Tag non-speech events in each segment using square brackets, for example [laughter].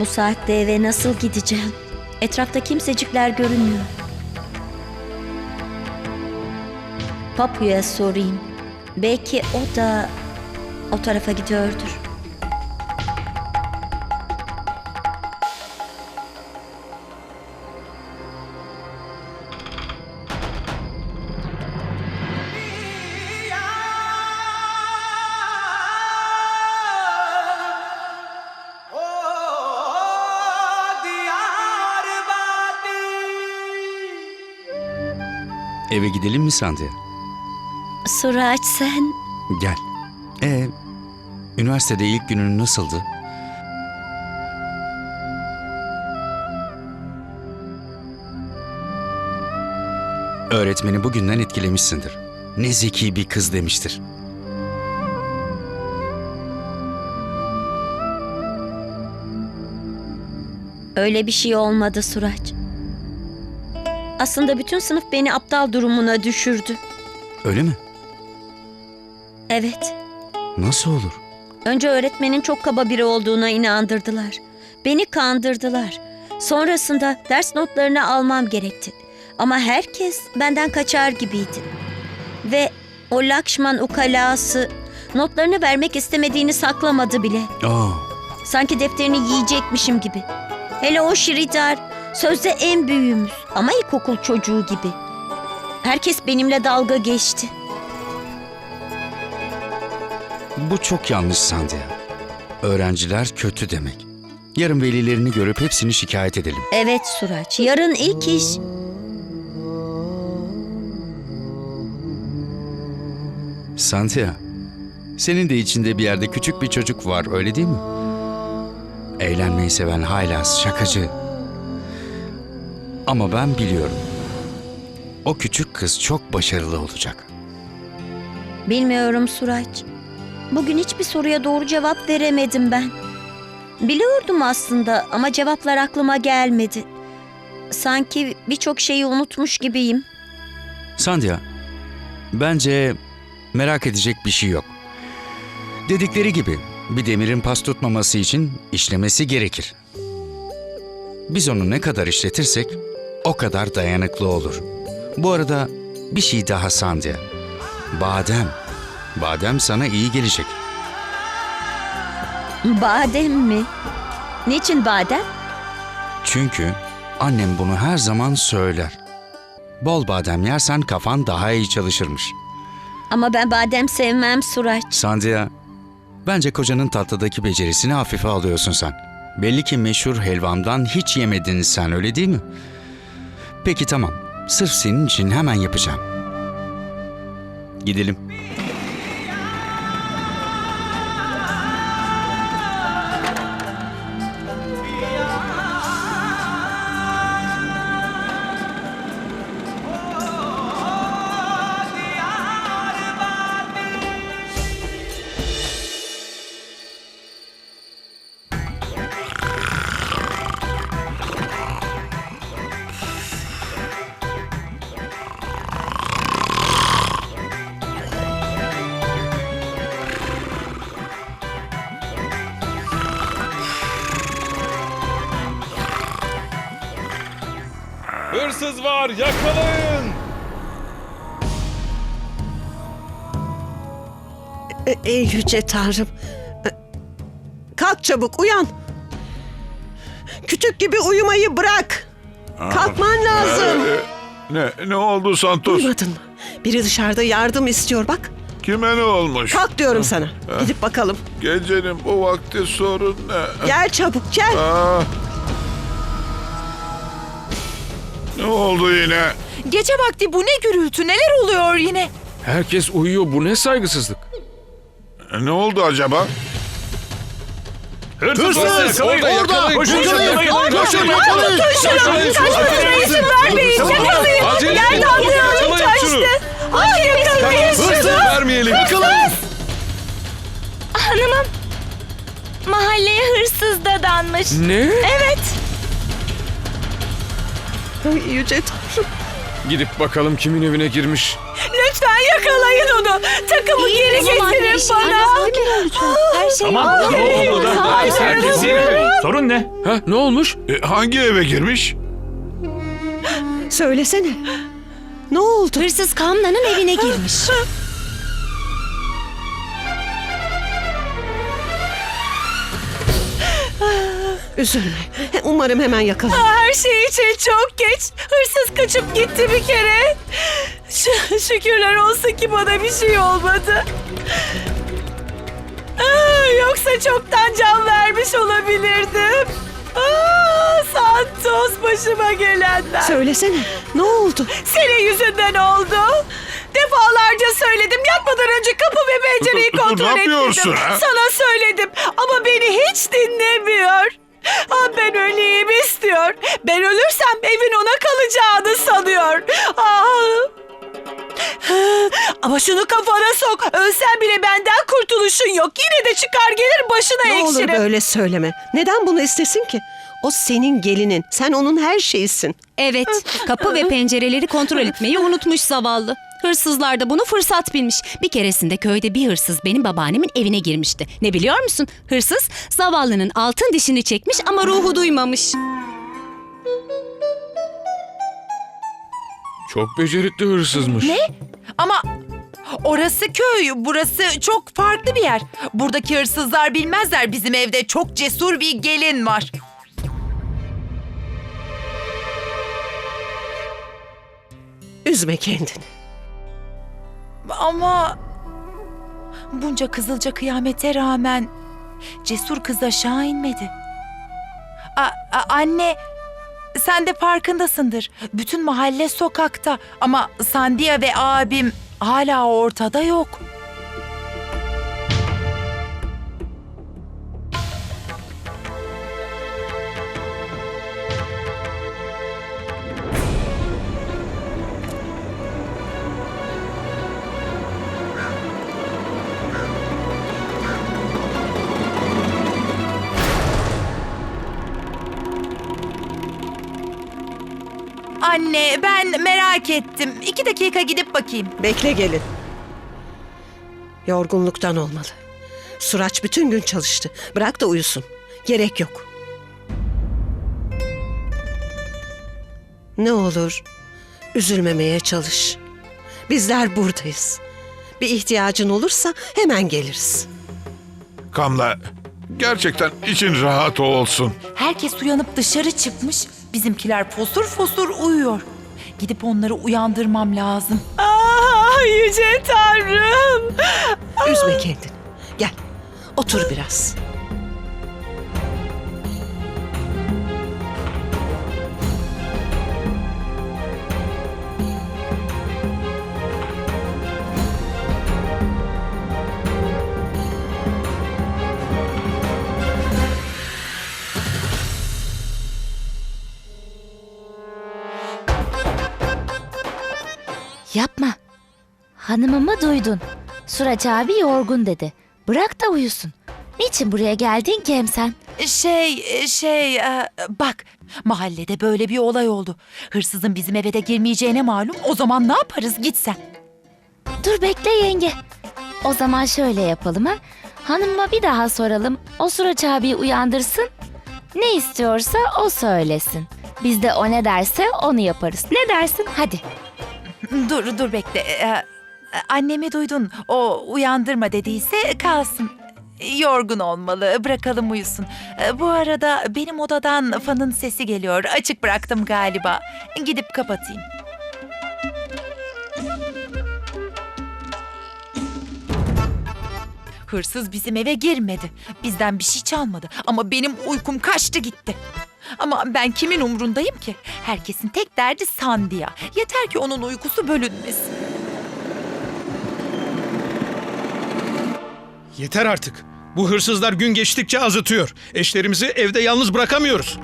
Bu saatte eve nasıl gideceğim? Etrafta kimsecikler görünmüyor. Papu'ya sorayım. Belki o da o tarafa gidiyordur. Eve gidelim mi Sandia? Suraç sen Gel. Ee, üniversitede ilk günün nasıldı? Öğretmeni bugünden etkilemişsindir. Ne zeki bir kız demiştir. öyle bir şey olmadı Suraç. Aslında bütün sınıf beni aptal durumuna düşürdü. Öyle mi? Evet. Nasıl olur? Önce öğretmenin çok kaba biri olduğuna inandırdılar. Beni kandırdılar. Sonrasında ders notlarını almam gerekti. Ama herkes benden kaçar gibiydi. Ve o Lakşman ukalası notlarını vermek istemediğini saklamadı bile. Aa, Sanki defterini yiyecekmişim gibi. Hele o Şiridar sözde en büyüğümüz ama ilkokul çocuğu gibi. Herkes benimle dalga geçti. bu çok yanlış Sandia. Öğrenciler kötü demek. Yarın velilerini görüp hepsini şikayet edelim. Evet Suraç, yarın ilk iş Santia, senin de içinde bir yerde küçük bir çocuk var öyle değil mi? Eğlenmeyi seven haylaz, şakacı. Ama ben biliyorum. O küçük kız çok başarılı olacak. Bilmiyorum Suraç. Bugün hiçbir soruya doğru cevap veremedim ben. Biliyordum aslında ama cevaplar aklıma gelmedi. Sanki birçok şeyi unutmuş gibiyim. Sandia, bence merak edecek bir şey yok. Dedikleri gibi bir demirin pas tutmaması için işlemesi gerekir. Biz onu ne kadar işletirsek o kadar dayanıklı olur. Bu arada bir şey daha Sandia. Badem. Badem sana iyi gelecek. Badem mi? Niçin badem? Çünkü annem bunu her zaman söyler. Bol badem yersen kafan daha iyi çalışırmış. Ama ben badem sevmem Suraç. Sandia, bence kocanın tatlıdaki becerisini hafife alıyorsun sen. Belli ki meşhur helvamdan hiç yemedin sen öyle değil mi? Peki tamam. Sırf senin için hemen yapacağım. Gidelim. Hırsız var yakalayın. E, Ey yüce tanrım. E, Kalk çabuk uyan. Küçük gibi uyumayı bırak. Kalkman lazım. Ne ne oldu Santos? Duymadın mı? Biri dışarıda yardım istiyor bak. Kime ne olmuş? Kalk diyorum sana. Gidip bakalım. Gecenin bu vakti sorun ne? Gel çabuk gel. Aa. Ne oldu yine? Gece vakti bu ne gürültü neler oluyor yine? Herkes uyuyor bu ne saygısızlık. Ne oldu acaba? Hırsız, Hırsız orada yakalayın. Koşun yakalayın. Koşun yakalayın. Şunu. Kaçmasına izin vermeyin. Yakalayın. Acele edin. Yerde şunu. taştı. Ay yakalayın Hırsız vermeyelim. Yakalayın. Hanımım mahalleye hırsız dadanmış. Ne? Evet. Ay, yüce tanrım. Gidip bakalım kimin evine girmiş. Lütfen yakalayın onu. Takımı geri getirin bana. Her şey Tamam. Ne oldu burada? Hayır. Herkes iyi mi? Sorun ne? Ha, ne olmuş? E, hangi eve girmiş? Söylesene. Ne oldu? Hırsız Kamna'nın evine girmiş. [laughs] Üzülme. Umarım hemen yakalar. Her şey için çok geç. Hırsız kaçıp gitti bir kere. Ş- şükürler olsun ki bana bir şey olmadı. Ah, Yoksa çoktan can vermiş olabilirdim. Santos başıma gelenler. Söylesene. Ne oldu? Senin yüzünden oldu. Defalarca söyledim. Yatmadan önce kapı ve [laughs] pencereyi Dur, dur, dur, kontrol ne yapıyorsun, ha? Sana söyledim ama beni hiç dinlemiyor. Ah, ben öleyim istiyor. Ben ölürsem evin ona kalacağını sanıyor. Ah. Ama şunu kafana sok. Ölsen bile benden kurtuluşun yok. Yine de çıkar gelir başına Ne olur ekşirim. böyle söyleme. Neden bunu istesin ki? O senin gelinin. Sen onun her şeyisin. Evet, kapı ve pencereleri kontrol etmeyi unutmuş zavallı. Hırsızlar da bunu fırsat bilmiş. Bir keresinde köyde bir hırsız benim babaannemin evine girmişti. Ne biliyor musun? Hırsız zavallının altın dişini çekmiş ama ruhu duymamış. Çok becerikli hırsızmış. Ne? Ama orası köy, burası çok farklı bir yer. Buradaki hırsızlar bilmezler bizim evde çok cesur bir gelin var. Üzme kendini. Ama bunca kızılca kıyamete rağmen cesur kız aşağı inmedi. A- a- anne sen de farkındasındır. Bütün mahalle sokakta ama Sandia ve abim hala ortada yok. Anne ben merak ettim. İki dakika gidip bakayım. Bekle gelin. Yorgunluktan olmalı. Suraç bütün gün çalıştı. Bırak da uyusun. Gerek yok. Ne olur üzülmemeye çalış. Bizler buradayız. Bir ihtiyacın olursa hemen geliriz. Kamla gerçekten için rahat olsun. Herkes uyanıp dışarı çıkmış. Bizimkiler fosur fosur uyuyor. Gidip onları uyandırmam lazım. Ah yüce tanrım. Üzme kendini. Gel. Otur biraz. Yapma. Hanımımı duydun. Suraç abi yorgun dedi. Bırak da uyusun. Niçin buraya geldin ki hem sen? Şey, şey, e, bak mahallede böyle bir olay oldu. Hırsızın bizim eve de girmeyeceğine malum. O zaman ne yaparız gitsen. Dur bekle yenge. O zaman şöyle yapalım ha. Hanımıma bir daha soralım. O Suraç abiyi uyandırsın. Ne istiyorsa o söylesin. Biz de o ne derse onu yaparız. Ne dersin? Hadi. Dur, dur bekle. E, annemi duydun. O uyandırma dediyse kalsın. Yorgun olmalı. Bırakalım uyusun. E, Bu arada benim odadan fanın sesi geliyor. Açık bıraktım galiba. Gidip kapatayım. Hırsız bizim eve girmedi. Bizden bir şey çalmadı. Ama benim uykum kaçtı gitti. Ama ben kimin umrundayım ki? Herkesin tek derdi Sandia. Yeter ki onun uykusu bölünmesin. Yeter artık. Bu hırsızlar gün geçtikçe azıtıyor. Eşlerimizi evde yalnız bırakamıyoruz.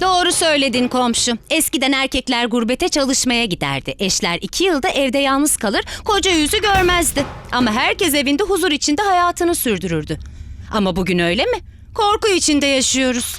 Doğru söyledin komşu. Eskiden erkekler gurbete çalışmaya giderdi. Eşler iki yılda evde yalnız kalır, koca yüzü görmezdi. Ama herkes evinde huzur içinde hayatını sürdürürdü. Ama bugün öyle mi? Korku içinde yaşıyoruz.